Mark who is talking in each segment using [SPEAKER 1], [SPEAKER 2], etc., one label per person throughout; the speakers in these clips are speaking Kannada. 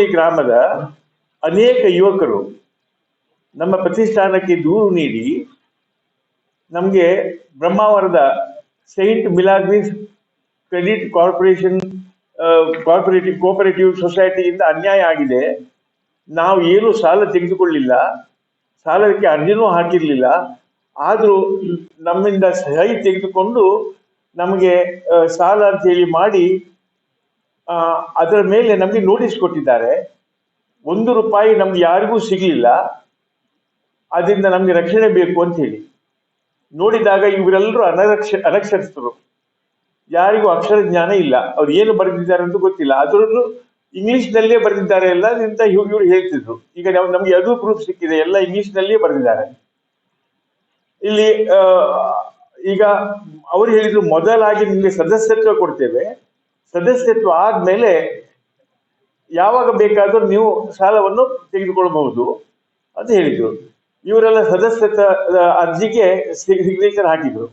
[SPEAKER 1] ಹೆಂಗವಳ್ಳಿ ಗ್ರಾಮದ ಅನೇಕ ಯುವಕರು ನಮ್ಮ ಪ್ರತಿಷ್ಠಾನಕ್ಕೆ ದೂರು ನೀಡಿ ನಮಗೆ ಬ್ರಹ್ಮಾವರದ saint Milagres credit corporation corporative, cooperative ಸೊಸೈಟಿಯಿಂದ ಅನ್ಯಾಯ ಆಗಿದೆ. ನಾವು ಏನು ಸಾಲ ತೆಗೆದುಕೊಳ್ಳಿಲ್ಲ. ಸಾಲಕ್ಕೆ ಅರ್ಜಿನೂ ಹಾಕಿರಲಿಲ್ಲ. ಆದರೂ ನಮ್ಮಿಂದ ಸಹಿ ತೆಗೆದುಕೊಂಡು ನಮಗೆ ಸಾಲ ಅಂತೇಳಿ ಮಾಡಿ ಅದರ ಮೇಲೆ ನಮಗೆ ನೋಟಿಸ್ ಕೊಟ್ಟಿದ್ದಾರೆ. ಒಂದು ರೂಪಾಯಿ ನಮ್ಗೆ ಯಾರಿಗೂ ಸಿಗಲಿಲ್ಲ. ಅದರಿಂದ ನಮಗೆ ರಕ್ಷಣೆ ಬೇಕು ಅಂತ ಹೇಳಿ. ನೋಡಿದಾಗ ಇವರೆಲ್ಲರೂ ಅನರಕ್ಷ ಅನಕ್ಷರಸ್ಥರು. ಯಾರಿಗೂ ಅಕ್ಷರ ಜ್ಞಾನ ಇಲ್ಲ. ಅವ್ರು ಏನು ಬರೆದಿದ್ದಾರೆ ಅಂತ ಗೊತ್ತಿಲ್ಲ. ಅದರಲ್ಲೂ ಇಂಗ್ಲಿಷ್ನಲ್ಲೇ ಬರೆದಿದ್ದಾರೆ ಎಲ್ಲ ಅಂತ ಇವ್ರು ಹೇಳ್ತಿದ್ರು. ಈಗ ನಮ್ಗೆ ಅದು ಪ್ರೂಫ್ ಸಿಕ್ಕಿದೆ. ಎಲ್ಲ ಇಂಗ್ಲಿಷ್ನಲ್ಲೇ ಬರೆದಿದ್ದಾರೆ. ಇಲ್ಲಿ ಈಗ ಅವ್ರು ಹೇಳಿದ್ರು, ಮೊದಲಾಗಿ ನಿಮಗೆ ಸದಸ್ಯತ್ವ ಕೊಡ್ತೇವೆ. ಸದಸ್ಯತ್ವ ಆದ್ಮೇಲೆ ಯಾವಾಗ ಬೇಕಾದರೂ ನೀವು ಸಾಲವನ್ನು ತೆಗೆದುಕೊಳ್ಳಬಹುದು ಅಂತ ಹೇಳಿದ್ರು. ಇವರೆಲ್ಲ ಸದಸ್ಯತ್ವ ಅರ್ಜಿಗೆ ಸಿಗ್ನೇಚರ್ ಹಾಕಿದ್ರು.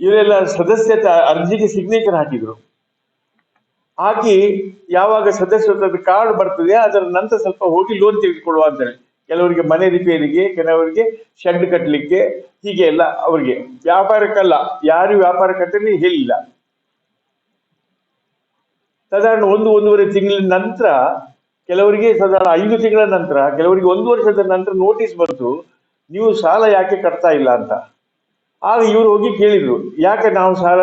[SPEAKER 1] ಇವರೆಲ್ಲ ಸದಸ್ಯತ ಅರ್ಜಿಗೆ ಸಿಗ್ನೇಚರ್ ಹಾಕಿದ್ರು. ಹಾಕಿ ಯಾವಾಗ ಸದಸ್ಯತ್ವದ ಕಾರ್ಡ್ ಬರ್ತದೆ, ಅದರ ನಂತರ ಸ್ವಲ್ಪ ಹೋಗಿ ಲೋನ್ ತೆಗೆದುಕೊಳ್ಳುವ ಅಂತಾರೆ ಕೆಲವರಿಗೆ ಮನೆ ರಿಪೇರಿಗೆ, ಕೆಲವರಿಗೆ ಶೆಡ್ ಕಟ್ಟಲಿಕ್ಕೆ ಹೀಗೆ ಎಲ್ಲ ಅವರಿಗೆ. ವ್ಯಾಪಾರಕ್ಕಲ್ಲ, ಯಾರು ವ್ಯಾಪಾರ ಕಟ್ಟಲಿ ಹೇಳಿಲ್ಲ. ಸಾಧಾರಣ ಒಂದು, ಒಂದೂವರೆ ತಿಂಗಳಿನ ನಂತರ, ಕೆಲವರಿಗೆ ಸಾಧಾರಣ ಐದು ತಿಂಗಳ ನಂತರ, ಕೆಲವರಿಗೆ ಒಂದು ವರ್ಷದ ನಂತರ ನೋಟಿಸ್ ಬಂತು, ನೀವು ಸಾಲ ಯಾಕೆ ಕಟ್ತಾ ಇಲ್ಲ ಅಂತ. ಆಗ ಇವರು ಹೋಗಿ ಕೇಳಿದ್ರು, ಯಾಕೆ ನಾವು ಸಾಲ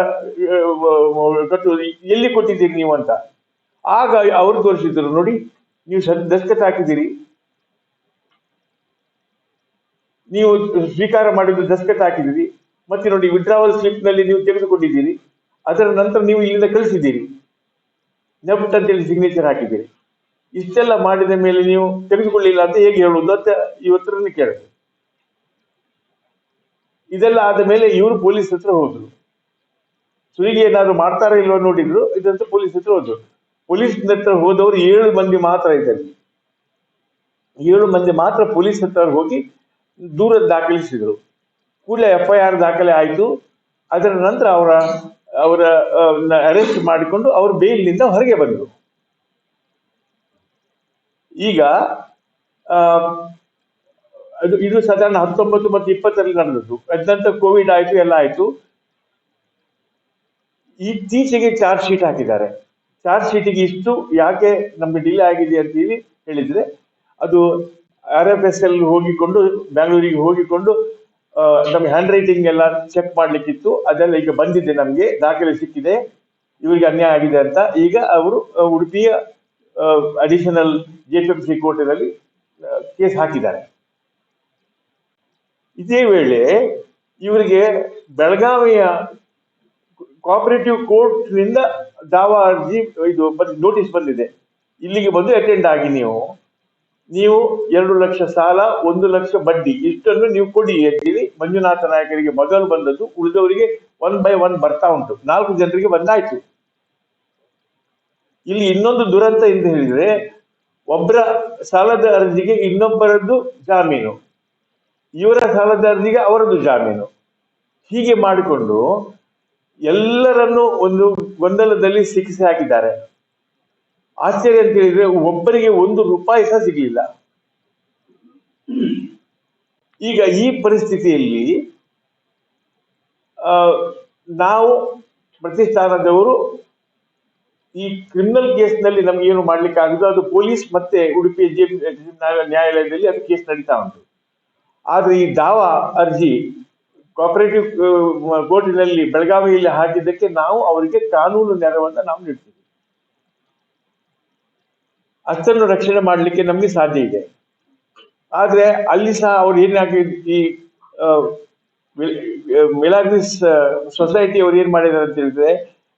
[SPEAKER 1] ಕಟ್ಟುವುದು ಕಟ್ಟು ಎಲ್ಲಿ ಕೊಟ್ಟಿದ್ದೀರಿ ನೀವು ಅಂತ? ಆಗ ಅವ್ರು ತೋರಿಸಿದ್ರು, ನೋಡಿ, ನೀವು ಸದ್ ದಸ್ಕತ್ ಹಾಕಿದ್ದೀರಿ ನೀವು ಸ್ವೀಕಾರ ಮಾಡಿದ್ದು ದಸ್ಕತ್ ಹಾಕಿದ್ದೀರಿ, ಮತ್ತೆ ನೋಡಿ ವಿಡ್ರಾವಲ್ ಸ್ಲಿಪ್ನಲ್ಲಿ ನೀವು ತೆಗೆದುಕೊಂಡಿದ್ದೀರಿ, ಅದರ ನಂತರ ನೀವು ಇಲ್ಲಿಂದ ಕಳಿಸಿದ್ದೀರಿ. ನೆಫ್ಟ್ ಅಂತೇಳಿ ಸಿಗ್ನೇಚರ್ ಹಾಕಿದ್ದೀರಿ. ಇಷ್ಟೆಲ್ಲ ಮಾಡಿದ ಮೇಲೆ ನೀವು ತೆಗೆದುಕೊಳ್ಳಿಲ್ಲ ಅಂತ ಹೇಗೆ ಹೇಳುವುದು ಅಂತ ಇವತ್ತರನ್ನು ಕೇಳಿದೆ ಇದೆಲ್ಲ ಆದ ಮೇಲೆ ಇವರು ಪೊಲೀಸ್ ಹತ್ರ ಹೋದ್ರು. ಸುರಿಗೆ ಏನಾದ್ರು ಮಾಡ್ತಾರ ಇಲ್ವೋ ನೋಡಿದ್ರು, ಇದಂತ ಪೊಲೀಸ್ ಹತ್ರ ಹೋದ್ರು. ಪೊಲೀಸ್ ಹತ್ರ ಹೋದವರು ಏಳು ಮಂದಿ ಮಾತ್ರ ಇದ್ದಾರೆ. ಏಳು ಮಂದಿ ಮಾತ್ರ ಪೊಲೀಸ್ ಹತ್ರ ಹೋಗಿ ದೂರ ದಾಖಲಿಸಿದರು. ಕೂಡಲೇ ಎಫ್ ಐ ಆರ್ ದಾಖಲೆ ಆಯಿತು. ಅದರ ನಂತರ ಅವರ ಅವರ ಅರೆಸ್ಟ್ ಮಾಡಿಕೊಂಡು ಅವರು ಬೇಲ್ನಿಂದ ಹೊರಗೆ ಬಂದರು. ಈಗ ಅದು, ಇದು ಸಾಧಾರಣ ಹತ್ತೊಂಬತ್ತು ಮತ್ತು ಇಪ್ಪತ್ತರಲ್ಲಿ ನಡೆದದ್ದು. ಅದಂತ ಕೋವಿಡ್ ಆಯಿತು, ಎಲ್ಲ ಆಯಿತು. ಇತ್ತೀಚೆಗೆ ಚಾರ್ಜ್ ಶೀಟ್ ಹಾಕಿದ್ದಾರೆ. ಚಾರ್ಜ್ ಶೀಟಿಗೆ ಇಷ್ಟು ಯಾಕೆ ನಮಗೆ ಡಿಲೇ ಆಗಿದೆ ಅಂತ ಹೇಳಿ ಹೇಳಿದ್ರೆ, ಅದು ಆರ್ ಎಫ್ ಎಸ್ ಎಲ್ ಹೋಗಿಕೊಂಡು ಬ್ಯಾಂಗ್ಳೂರಿಗೆ ಹೋಗಿಕೊಂಡು ನಮ್ಗೆ ಹ್ಯಾಂಡ್ ರೈಟಿಂಗ್ ಎಲ್ಲ ಚೆಕ್ ಮಾಡ್ಲಿಕ್ಕಿತ್ತು. ಅದೆಲ್ಲ ಈಗ ಬಂದಿದೆ ನಮಗೆ, ದಾಖಲೆ ಸಿಕ್ಕಿದೆ. ಇವರಿಗೆ ಅನ್ಯಾಯ ಆಗಿದೆ ಅಂತ. ಈಗ ಅವರು ಉಡುಪಿಯ additional J P M C ಕೋರ್ಟಿನಲ್ಲಿ case ಹಾಕಿದ್ದಾರೆ. ಇದೇ ವೇಳೆ ಇವರಿಗೆ ಬೆಳಗಾವಿಯ ಕೋಆಪರೇಟಿವ್ ಕೋರ್ಟ್ನಿಂದ ದಾವಾ ಅರ್ಜಿ, ಇದು ನೋಟಿಸ್ ಬಂದಿದೆ. ಇಲ್ಲಿಗೆ ಬಂದು ಅಟೆಂಡ್ ಆಗಿ ನೀವು. ನೀವು ಎರಡು ಲಕ್ಷ ಸಾಲ, ಒಂದು ಲಕ್ಷ ಬಡ್ಡಿ, ಇಷ್ಟನ್ನು ನೀವು ಕೊಡಿ ಅಂತೇಳಿ ಮಂಜುನಾಥ ನಾಯಕರಿಗೆ ಮೊದಲು ಬಂದದ್ದು, ಉಳಿದವರಿಗೆ ಒನ್ ಬೈ ಒನ್ ಬರ್ತಾ ಉಂಟು. ನಾಲ್ಕು ಜನರಿಗೆ ಬಂದಾಯ್ತು. ಇಲ್ಲಿ ಇನ್ನೊಂದು ದುರಂತ ಎಂದು ಹೇಳಿದ್ರೆ ಒಬ್ಬರ ಸಾಲದ ಅರ್ಜಿಗೆ ಇನ್ನೊಬ್ಬರದ್ದು ಜಾಮೀನು. ಇವರ ಸಾಲದ ಅರ್ಜಿಗೆ ಅವರದ್ದು ಜಾಮೀನು. ಹೀಗೆ ಮಾಡಿಕೊಂಡು ಎಲ್ಲರನ್ನು ಒಂದು ಗೊಂದಲದಲ್ಲಿ ಸಿಕ್ಕಿಸಿ ಹಾಕಿದ್ದಾರೆ. ಆಶ್ಚರ್ಯ ಅಂತ ಹೇಳಿದ್ರೆ ಒಬ್ಬರಿಗೆ ಒಂದು ರೂಪಾಯಿ ಸಹ ಸಿಗಲಿಲ್ಲ. ಈಗ ಈ ಪರಿಸ್ಥಿತಿಯಲ್ಲಿ ನಾವು ಪ್ರತಿಷ್ಠಾನದವರು ಈ ಕ್ರಿಮಿನಲ್ ಕೇಸ್ನಲ್ಲಿ ನಮ್ಗೆ ಏನು ಮಾಡ್ಲಿಕ್ಕೆ ಆಗುದು? ಅದು ಪೊಲೀಸ್ ಮತ್ತೆ ಉಡುಪಿ ಜಿ, ನ್ಯಾಯಾಲಯದಲ್ಲಿ ಅದು ಕೇಸ್ ನಡೀತಾ ಉಂಟು. ಆದ್ರೆ ಈ ದಾವಾ ಅರ್ಜಿ ಕೋಪರೇಟಿವ್ ಕೋರ್ಟಿನಲ್ಲಿ ಬೆಳಗಾವಿಯಲ್ಲಿ ಹಾಕಿದ್ದಕ್ಕೆ ನಾವು ಅವರಿಗೆ ಕಾನೂನು ನೆರವನ್ನ ನಾವು ನೀಡ್ತೀವಿ. ಅಷ್ಟನ್ನು ರಕ್ಷಣೆ ಮಾಡಲಿಕ್ಕೆ ನಮಗೆ ಸಾಧ್ಯ ಇದೆ. ಆದರೆ ಅಲ್ಲಿ ಸಹ ಅವ್ರು ಏನಾಗಿ ಈ ಮಿಲಾಗ್ರಿಸ್ ಸೊಸೈಟಿ ಅವ್ರು ಏನು ಮಾಡಿದ್ದಾರೆ ಅಂತ ಹೇಳಿದ್ರೆ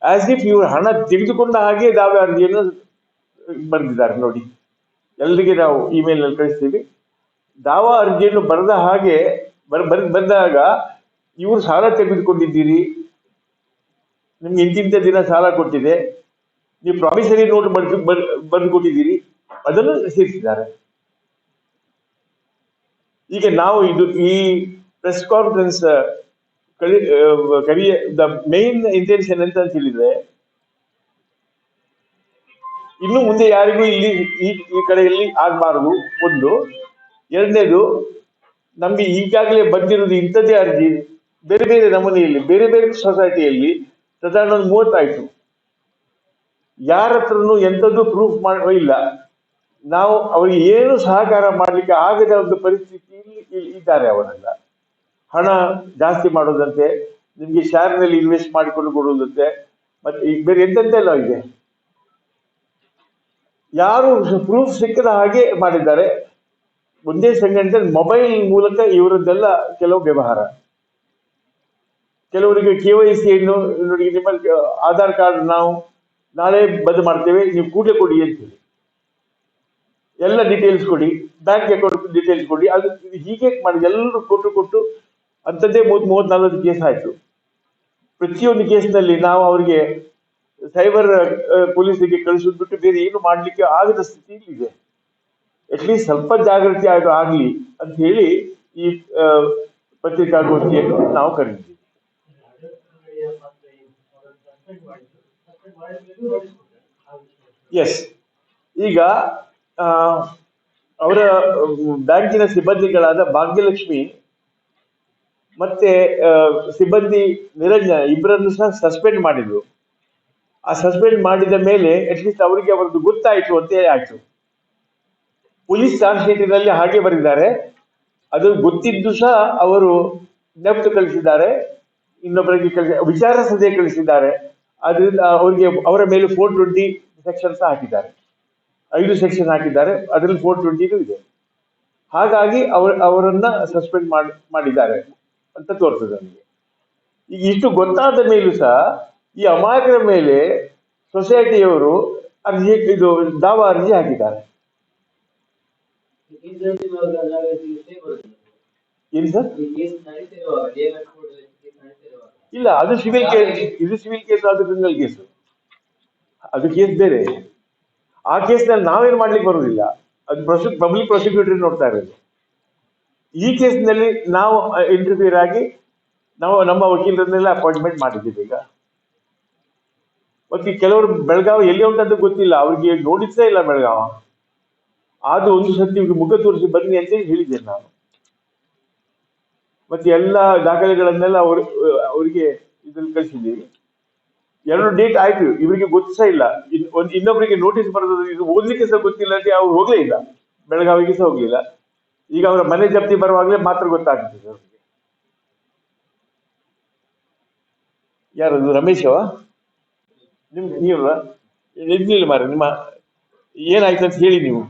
[SPEAKER 1] ಆಸ್ ಇಫ್ ಇವ್ರು ಹಣ ತೆಗೆದುಕೊಂಡ ಹಾಗೆ ದಾವೆ ಅರ್ಜಿಯನ್ನು ಬರೆದಿದ್ದಾರೆ ನೋಡಿ. ಎಲ್ಲರಿಗೆ ನಾವು ಇಮೇಲ್ನಲ್ಲಿ ಕಳಿಸ್ತೀವಿ. ದಾವಾ ಅರ್ಜಿಯನ್ನು ಬರೆದ ಹಾಗೆ ಬರ್, ಬಂದಾಗ ಇವರು ಸಾಲ ತೆಗೆದುಕೊಂಡಿದ್ದೀರಿ. ನಿಮ್ಗೆ ಇಂತಿಂತ ದಿನ ಸಾಲ ಕೊಟ್ಟಿದೆ. ನೀವು ಪ್ರಾಮಿಸರಿ ನೋಟ್ ಬಂದು ಬರೆದು ಕೊಟ್ಟಿದ್ದೀರಿ ಅದನ್ನು ಸೇರಿಸಿದ್ದಾರೆ ಈಗ ನಾವು ಇದು ಈ ಪ್ರೆಸ್ ಕಾನ್ಫರೆನ್ಸ್ ಕಲಿ ಕರಿಯ, ದ ಮೇನ್ ಇಂಟೆನ್ಷನ್ ಎಂತ ಅಂತ ಹೇಳಿದ್ರೆ, ಇನ್ನು ಮುಂದೆ ಯಾರಿಗೂ ಇಲ್ಲಿ ಈ ಕಡೆಯಲ್ಲಿ ಆಗಬಾರದು. ಒಂದು, ಎರಡನೇದು, ನಮ್ಗೆ ಈಗಾಗಲೇ ಬಂದಿರೋದು ಇಂಥದ್ದೇ ಅರ್ಜಿ, ಬೇರೆ ಬೇರೆ ನಮೂನೆಯಲ್ಲಿ, ಬೇರೆ ಬೇರೆ ಸೊಸೈಟಿಯಲ್ಲಿ ಸಾಧಾರಣ ಒಂದು ಮೂವತ್ತಾಯ್ತು. ಯಾರ ಹತ್ರನು ಎಂಥದ್ದು ಪ್ರೂಫ್ ಮಾಡೋ ಇಲ್ಲ. ನಾವು ಅವರಿಗೆ ಏನು ಸಹಕಾರ ಮಾಡಲಿಕ್ಕೆ ಆಗದ ಒಂದು ಪರಿಸ್ಥಿತಿ ಇದ್ದಾರೆ ಅವರೆಲ್ಲ. ಹಣ ಜಾಸ್ತಿ ಮಾಡೋದಂತೆ, ನಿಮಗೆ ಶೇರ್ನಲ್ಲಿ ಇನ್ವೆಸ್ಟ್ ಮಾಡಿಕೊಂಡು ಕೊಡುವುದಂತೆ ಮತ್ತೆ ಈಗ ಬೇರೆ ಎಂತೆಂತೆಲ್ಲ ಇದೆ? ಯಾರು ಪ್ರೂಫ್ ಸಿಕ್ಕದ ಹಾಗೆ ಮಾಡಿದ್ದಾರೆ. ಒಂದೇ ಸಂಘಟನೆ ಮೊಬೈಲ್ ಮೂಲಕ ಇವರದ್ದೆಲ್ಲ ಕೆಲವು ವ್ಯವಹಾರ. ಕೆಲವರಿಗೆ ಕೆ ವೈ ಸಿ ಅನ್ನು ನಿಮ್ಮ ಆಧಾರ್ ಕಾರ್ಡ್ ನಾವು ನಾಳೆ ಬಂದ್ ಮಾಡ್ತೇವೆ, ನೀವು ಕೂಡಲೇ ಕೊಡಿ ಅಂತೇಳಿ. ಎಲ್ಲ ಡೀಟೇಲ್ಸ್ ಕೊಡಿ ಬ್ಯಾಂಕ್ ಅಕೌಂಟ್ ಡೀಟೇಲ್ಸ್ ಕೊಡಿ, ಅದು ಹೀಗೆ ಮಾಡಿ ಎಲ್ಲರೂ ಕೊಟ್ಟು ಕೊಟ್ಟು ಅಂಥದ್ದೇ ಮೂವತ್ತು ಮೂವತ್ತು ನಲ್ವತ್ತು ಕೇಸ್ ಆಯಿತು. ಪ್ರತಿಯೊಂದು ಕೇಸ್ನಲ್ಲಿ ನಾವು ಅವರಿಗೆ ಸೈಬರ್ ಪೊಲೀಸಿಗೆ ಕಳಿಸೋದು ಬಿಟ್ಟು ಬೇರೆ ಏನು ಮಾಡಲಿಕ್ಕೆ ಆಗದ ಸ್ಥಿತಿಯಲ್ಲಿ ಇದೆ ಅಟ್ಲೀಸ್ಟ್ ಸ್ವಲ್ಪ ಜಾಗೃತಿ ಆಗ, ಆಗಲಿ ಅಂತ ಹೇಳಿ ಈ ಪತ್ರಿಕಾಗೋಷ್ಠಿಯನ್ನು ನಾವು ಕರೆದಿದ್ದೀವಿ ಎಸ್ ಈಗ ಅವರ ಬ್ಯಾಂಕಿನ ಸಿಬ್ಬಂದಿಗಳಾದ ಭಾಗ್ಯಲಕ್ಷ್ಮಿ ಮತ್ತೆ ಸಿಬ್ಬಂದಿ ನಿರಂಜನ ಇಬ್ಬರನ್ನು ಸಹ ಸಸ್ಪೆಂಡ್ ಮಾಡಿದ್ರು. ಆ ಸಸ್ಪೆಂಡ್ ಮಾಡಿದ ಮೇಲೆ ಅಟ್ಲೀಸ್ಟ್ ಅವರಿಗೆ ಅವರದ್ದು ಗೊತ್ತಾಯಿತು ಅಂತ ಆಯಿತು. ಪೊಲೀಸ್ ಚಾರ್ಜ್ ಹಾಗೆ ಬರೆದಿದ್ದಾರೆ. ಅದು ಗೊತ್ತಿದ್ದು ಸಹ ಅವರು ನೆಫ್ಟ್ ಕಳಿಸಿದ್ದಾರೆ. ಇನ್ನೊಬ್ಬರಿಗೆ ಕಳಿಸಿ ವಿಚಾರಸದೆ ಕಳಿಸಿದ್ದಾರೆ. ಅದರಿಂದ ಅವರಿಗೆ ಅವರ ಮೇಲೆ ಫೋರ್ ಟ್ವೆಂಟಿ ಸೆಕ್ಷನ್ ಸಹ ಹಾಕಿದ್ದಾರೆ. ಐದು ಸೆಕ್ಷನ್ ಹಾಕಿದ್ದಾರೆ. ಅದರಲ್ಲಿ ಫೋರ್ ಟ್ವೆಂಟಿನೂ ಇದೆ. ಹಾಗಾಗಿ ಅವರ ಅವರನ್ನ ಸಸ್ಪೆಂಡ್ ಮಾಡಿ ಮಾಡಿದ್ದಾರೆ ಅಂತ ತೋರ್ತದೆ ನನಗೆ ಈಗ ಇಷ್ಟು ಗೊತ್ತಾದ ಮೇಲೂ ಸಹ ಈ ಅಮಾಯಕರ ಮೇಲೆ ಸೊಸೈಟಿಯವರು ಅರ್ಜಿ ಇದು ದಾವಾ ಅರ್ಜಿ ಹಾಕಿದ್ದಾರೆ. ಏನು ಸರ್? ಇಲ್ಲ, ಅದು ಸಿವಿಲ್ ಕೇಸ್ ಇದು ಸಿವಿಲ್ ಕೇಸ್ ಅದು ಕ್ರಿಮಿನಲ್ ಕೇಸ್ ಅದು ಕೇಸ್ ಬೇರೆ. ಆ ಕೇಸ್ನಲ್ಲಿ ನಾವೇನು ಮಾಡ್ಲಿಕ್ಕೆ ಬರೋದಿಲ್ಲ. ಅದು ಪ್ರೊಸಿ ಪಬ್ಲಿಕ್ ಪ್ರಾಸಿಕ್ಯೂಟರ್ ನೋಡ್ತಾ ಇರೋದು. ಈ ಕೇಸ್ನಲ್ಲಿ ನಾವು ಇಂಟರ್ಫಿಯರ್ ಆಗಿ ನಾವು ನಮ್ಮ ವಕೀಲರನ್ನೆಲ್ಲ ಅಪಾಯಿಂಟ್ಮೆಂಟ್ ಮಾಡಿದ್ದೀವಿ ಈಗ. ಮತ್ತೆ ಕೆಲವರು ಬೆಳಗಾವಿ ಎಲ್ಲಿ ಉಂಟಂತ ಗೊತ್ತಿಲ್ಲ. ಅವ್ರಿಗೆ ನೋಡಿಸೇ ಇಲ್ಲ ಬೆಳಗಾವ. ಆದ್ರೂ ಒಂದು ಸತಿ ಮುಖ ತೋರಿಸಿ ಬನ್ನಿ ಅಂತ ಹೇಳಿದ್ದೇನೆ ನಾನು. ಮತ್ತೆ ಎಲ್ಲ ದಾಖಲೆಗಳನ್ನೆಲ್ಲ ಅವರು, ಅವರಿಗೆ ಇದ್ರಲ್ಲಿ ಕಳಿಸಿದ್ದೀವಿ ಎರಡು ಡೇಟ್ ಆಯ್ತು, ಇವರಿಗೆ ಗೊತ್ತಿಸೇ ಇಲ್ಲ. ಒಂದು ಇನ್ನೊಬ್ಬರಿಗೆ ನೋಟಿಸ್ ಬರೋದು ಇದು ಓದ್ಲಿಕ್ಕೆ ಸಹ ಗೊತ್ತಿಲ್ಲ ಅಂತ ಅವ್ರು ಹೋಗ್ಲೇ ಇಲ್ಲ. ಬೆಳಗಾವಿಗೆ ಸಹ ಹೋಗ್ಲಿಲ್ಲ. ಈಗ ಅವರ ಮನೆ ಜಪ್ತಿ ಬರುವಾಗಲೇ ಮಾತ್ರ ಗೊತ್ತಾಗ್ತದೆ ಅವ್ರಿಗೆ. ಯಾರದು ರಮೇಶ್ ನಿಮ್ ನೀವಲ್ಲ ಇದ್ಲಿಲ್ಲ ಮಾರ ನಿಮ್ಮ ಏನಾಯ್ತು ಅಂತ ಹೇಳಿ ನೀವು.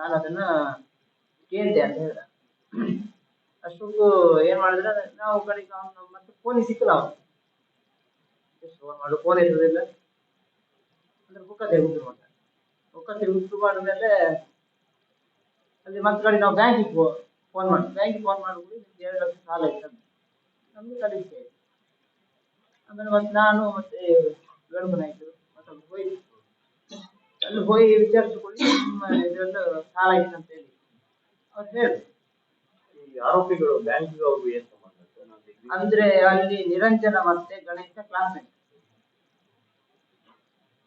[SPEAKER 2] ನಾನು ಅದನ್ನ ಕೇಳಿದೆ ಅಷ್ಟೊಂದು ಏನ್ ಮಾಡಿದ್ರೆ ನಾವು ಕಡೆಗೆ ಅವ್ನು ಮತ್ತೆ ಫೋನ್ ಸಿಕ್ಕಲ್ಲ ಅವನು ಫೋನ್ ಮಾಡು ಫೋನ್ ಇರೋದಿಲ್ಲ. ಅಂದ್ರೆ ಬುಕ್ಕ ತೆಗೆದು ಮಾಡ್ತಾರೆ ಬುಕ್ಕ ತೆಗೆದು ಮಾಡಿದ್ಮೇಲೆ ಅಲ್ಲಿ ಮತ್ತೆ ಕಡೆ ನಾವು ಬ್ಯಾಂಕಿಗೆ ಫೋನ್ ಮಾಡಿ. ಬ್ಯಾಂಕಿಗೆ ಫೋನ್ ಮಾಡಿಬಿಟ್ಟು ನಿಮ್ಗೆ ಎರಡು ಲಕ್ಷ ಸಾಲ ಇತ್ತು ನಮ್ಗೆ ಕಳಿಸ್ತೇವೆ ಆಮೇಲೆ ಮತ್ತೆ ನಾನು ಮತ್ತೆ ಗಣಪನಾಯ್ತು ಮತ್ತೆ ಅಲ್ಲಿ ಹೋಗಿ. ಅಲ್ಲಿ ಹೋಗಿ ವಿಚಾರಿಸಿಕೊಳ್ಳಿ ನಿಮ್ಮ ಇದೆಲ್ಲ ಸಾಲ ಆಯ್ತು ಅಂತ ಹೇಳಿ. ಅವ್ರು ಹೇಳಿದ್ರು.
[SPEAKER 3] ಈ ಆರೋಪಿಗಳು ಬ್ಯಾಂಕಿಗೆ ಅವ್ರಿಗೆ ಏನ್ ಸಂಬಂಧ?
[SPEAKER 2] ಅಂದ್ರೆ ಅಲ್ಲಿ ನಿರಂಜನ ಮತ್ತೆ ಗಣೇಶ ಕ್ಲಾಸ್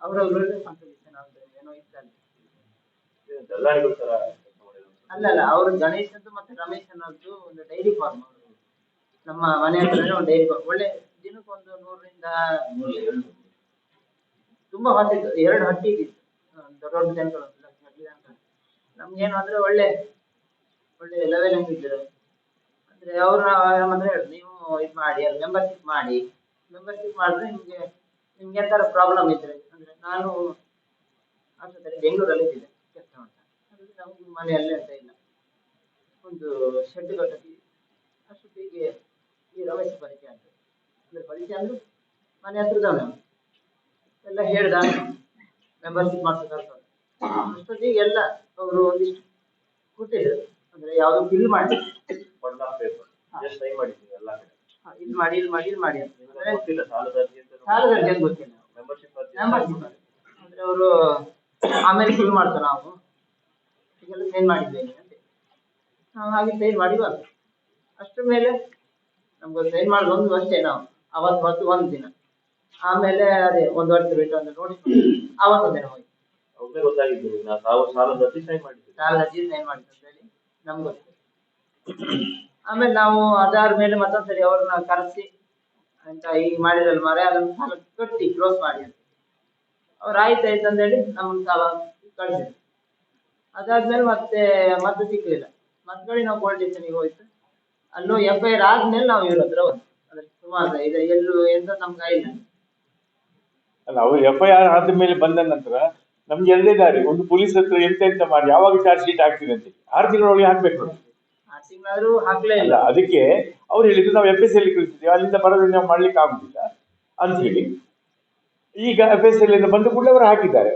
[SPEAKER 2] ಅವರ ಕಾಂಟ್ರಿಬ್ಯೂಷನ್ ಆಗ್ತದೆ ಏನೋ ಇತ್ತಲ್ಲಿ
[SPEAKER 3] ಇದು ದಲ್ಲಾಳಿಗಳ ತರ ಕೆಲಸ ಮಾಡಿದ್ರು
[SPEAKER 2] ಅಲ್ಲಲ್ಲ ಅವರು ಗಣೇಶದ್ದು ಮತ್ತೆ ರಮೇಶನದ್ದು ಒಂದು ಡೈರಿ ಫಾರ್ಮ್ ನಮ್ಮ ಮನೆ ಹತ್ರನೇ ಒಂದು ಡೈರಿ ಫಾರ್ಮ್ ಒಳ್ಳೆ ದಿನಕ್ಕೊಂದು ನೂರರಿಂದ ತುಂಬಾ ಹೊತ್ತಿತ್ತು ಎರಡು ಹಟ್ಟಿ ಇತ್ತು. ದೊಡ್ಡ ದೊಡ್ಡ ಜನಗಳು. ನಮ್ಗೇನು ಅಂದ್ರೆ ಒಳ್ಳೆ ಒಳ್ಳೆ ಲೆವೆಲ್ ಇದ್ರು. ಅಂದ್ರೆ ಅವ್ರು ಏನಂದ್ರೆ ನೀವು ಇದು ಮಾಡಿ ಅಲ್ಲಿ ಮೆಂಬರ್ಶಿಪ್ ಮಾಡಿ. ಮೆಂಬರ್ಶಿಪ್ ಮಾಡಿದ್ರೆ ನಿಮ್ಗೆ ನಿಮ್ಗೆ ಎಂತಾರ ಪ್ರಾಬ್ಲಮ್ ಇದ್ರೆ, ಅಂದ್ರೆ ನಾನು ಆಸ್ಪತ್ರೆ ಬೆಂಗಳೂರಲ್ಲಿ ಇದ್ದೆ ಕೆಲಸ ಮಾಡ್ತಾ. ಅದ್ರಲ್ಲಿ ನಮ್ಗೆ ಮನೆಯಲ್ಲೇ ಅಂತ ಇಲ್ಲ. ಒಂದು ಶೆಡ್ ಕಟ್ಟಕ್ಕೆ ಅಷ್ಟೊತ್ತಿಗೆ ಈ ರಮೇಶ್ ಪರಿಚಯ ಅಂತ ಅಂದ್ರೆ ಪರಿಚಯ ಅಂದ್ರೆ ಮನೆ ಹತ್ರದವನು. ಎಲ್ಲ ಹೇಳ್ದ ಮೆಂಬರ್ಶಿಪ್ ಮಾಡ್ತಾರೆ ಅಷ್ಟೊತ್ತಿಗೆ ಎಲ್ಲ ಅವರು ಒಂದಿಷ್ಟು ಕೊಟ್ಟಿದ್ರು. ಅಂದ್ರೆ ಯಾವ್ದು ಫಿಲ್ ಮಾಡಿ.
[SPEAKER 3] Paper. Just sign ಮಾಡಿದ್ದೀವಿ ಎಲ್ಲ ಕಡೆ.
[SPEAKER 2] ಇಲ್ಲಿ ಮಾಡಿ ಇಲ್ಲಿ ಮಾಡಿ ಇಲ್ಲಿ ಮಾಡಿ ಅಂತ. ಅಂದ್ರೆ
[SPEAKER 3] ಗೊತ್ತಿಲ್ಲ ಸಾಲದ ಅರ್ಜಿ ಅಂತ
[SPEAKER 2] ಸಾಲದ ಅರ್ಜಿ ಅಂತ ಗೊತ್ತಿಲ್ಲ.
[SPEAKER 3] ಮೆಂಬರ್ಶಿಪ್ ಅರ್ಜಿ
[SPEAKER 2] ಮೆಂಬರ್ಶಿಪ್ ಅಂದ್ರೆ ಅವರು ಆಮೇಲೆ ಫಿಲ್ ಮಾಡ್ತಾರೆ ನಾವು. ಈಗೆಲ್ಲ ಸೈನ್ ಮಾಡಿದ್ದೇನೆ ಅಂತ. ನಾವು ಹಾಗೆ ಸೈನ್ ಮಾಡಿ ಬಂದು ಅಷ್ಟ್ರ ಮೇಲೆ ನಮ್ಗೆ ಸೈನ್ ಮಾಡಿದ್ ಒಂದು ಅಷ್ಟೇ ನಾವು. ಅವತ್ತು ಬರ್ತು ಒಂದು ದಿನ. ಆಮೇಲೆ ಅದೇ ಒಂದು ವರ್ಷ ಬಿಟ್ಟು ಅಂದ್ರೆ ನೋಡಿ ಅವತ್ತು ದಿನ ಹೋಗಿ.
[SPEAKER 3] ಒಮ್ಮೆ ಗೊತ್ತಾಗಿದ್ದು ನಾ ಸಾಲದ ಅರ್ಜಿ ಸೈನ್ ಮಾಡಿದ್ದೀನಿ
[SPEAKER 2] ಸಾಲದ ಅರ್ಜಿ ಸೈನ್ ಮಾಡಿದ್ದು ಅಂತ ಹೇಳಿ. ನಮ್ಗೆ ಆಮೇಲೆ ನಾವು ಅದಾದ್ಮೇಲೆ ಮತ್ತೊಂದ್ಸರಿ ಅವ್ರನ್ನ ಕರೆಸಿ ಅಂತ ಈಗ ಮಾಡಿದಲ್ ಮರೆ ಅದನ್ನ ಸಾಲ ಕಟ್ಟಿ ಕ್ಲೋಸ್ ಮಾಡಿ ಅವ್ರು ಆಯ್ತು ಅಂತ ಹೇಳಿ ನಮ್ಮ ಸಾಲ ಕಳಿಸಿದ್ರು ಅದಾದ್ಮೇಲೆ ಮತ್ತೆ ಮದ್ದು ಸಿಕ್ಕಲಿಲ್ಲ ಮತ್ತೆ ನಾವು ಪೊಲೀಸ್ ಸ್ಟೇಷನ್ಗೆ ಹೋಯ್ತು. ಅಲ್ಲೂ ಎಫ್ ಐ ಆರ್ ಆದ್ಮೇಲೆ ನಾವು ಇವ್ರ ಹತ್ರ ಹೋದ್ವಿ. ಅದ್ರ ಸುಮಾರು ಇದೆ. ಎಲ್ಲೂ ಎಂತ ನಮ್ಗೆ ಆಯ್ತು
[SPEAKER 1] ಅಲ್ಲ, ಅವ್ರು ಎಫ್ ಐ ಆರ್ ಆದ ಮೇಲೆ ಬಂದ ನಂತರ ನಮ್ಗೆ ಎರಡೇ ದಾರಿ ಒಂದು ಪೊಲೀಸ್ ಹತ್ರ ಎಂತ ಎಂತ ಮಾಡಿ ಯಾವಾಗ ಚಾರ್ಜ್ ಶೀಟ್ ಹಾಕ್ತೀರಿ ಅಂತ ಆರು ತಿಂಗಳೊಳಗೆ ಹಾಕ್ಬೇಕು
[SPEAKER 2] ಹಾಕ್ಲೇ
[SPEAKER 1] ಅಲ್ಲ
[SPEAKER 2] ಇಲ್ಲ
[SPEAKER 1] ಅದಕ್ಕೆ ಅವ್ರು ಹೇಳಿದ್ರು ನಾವು ಎಫ್ ಎಸ್ ಎಲ್ ಕಳಿಸಿದ್ದೀವಿ ಅಲ್ಲಿಂದ ಬರೋದ್ರೆ ನಾವು ಮಾಡ್ಲಿಕ್ಕೆ ಆಗುದಿಲ್ಲ ಅಂತ ಹೇಳಿ. ಈಗ ಎಫ್ ಎಸ್ ಎಲ್ ಇಂದ ಬಂದ ಕೂಡಲೇ ಅವರು ಹಾಕಿದ್ದಾರೆ.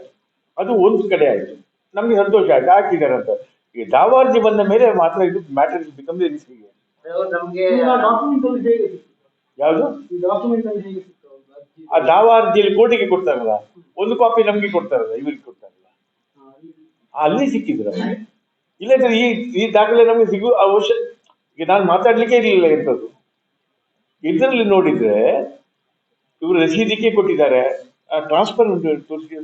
[SPEAKER 1] ಅದು ಒಂದು ಕಡೆ ಆಯ್ತು. ನಮ್ಗೆ ಸಂತೋಷ ಆಯ್ತು. ಹಾಕಿದ್ದಾರೆ ಅಂತ. ಈ ದಾವಾರ್ಜಿ ಬಂದ ಮೇಲೆ ಮಾತ್ರ ಇದು ಮ್ಯಾಟರ್ ಬಿಕಮ್ ಯಾವುದು?
[SPEAKER 4] ಡಾಕ್ಯುಮೆಂಟ್
[SPEAKER 1] ಆ ದಾವಾ ಅರ್ಜಿಯಲ್ಲಿ ಕೋರ್ಟಿಗೆ ಕೊಡ್ತಾರಲ್ಲ, ಒಂದು ಕಾಪಿ ನಮ್ಗೆ ಕೊಡ್ತಾರಲ್ಲ, ಇವ್ರಿಗೆ ಕೊಡ್ತಾರಲ್ಲ. ಅಲ್ಲಿ ಸಿಕ್ಕಿದ್ರು ಇಲ್ಲ ಈ ಈ ದಾಖಲೆ ನಮಗೆ ಸಿಗು ಅವಶ್ಯ ಈಗ ನಾನು ಮಾತಾಡ್ಲಿಕ್ಕೆ ಇರಲಿಲ್ಲ ಎಂಥದ್ದು ಇದರಲ್ಲಿ ನೋಡಿದ್ರೆ ಇವರು ರಸೀದಿಗೆ ಕೊಟ್ಟಿದ್ದಾರೆ. ಟ್ರಾನ್ಸ್ಫರ್ ಉಂಟು ತೋರಿಸಿ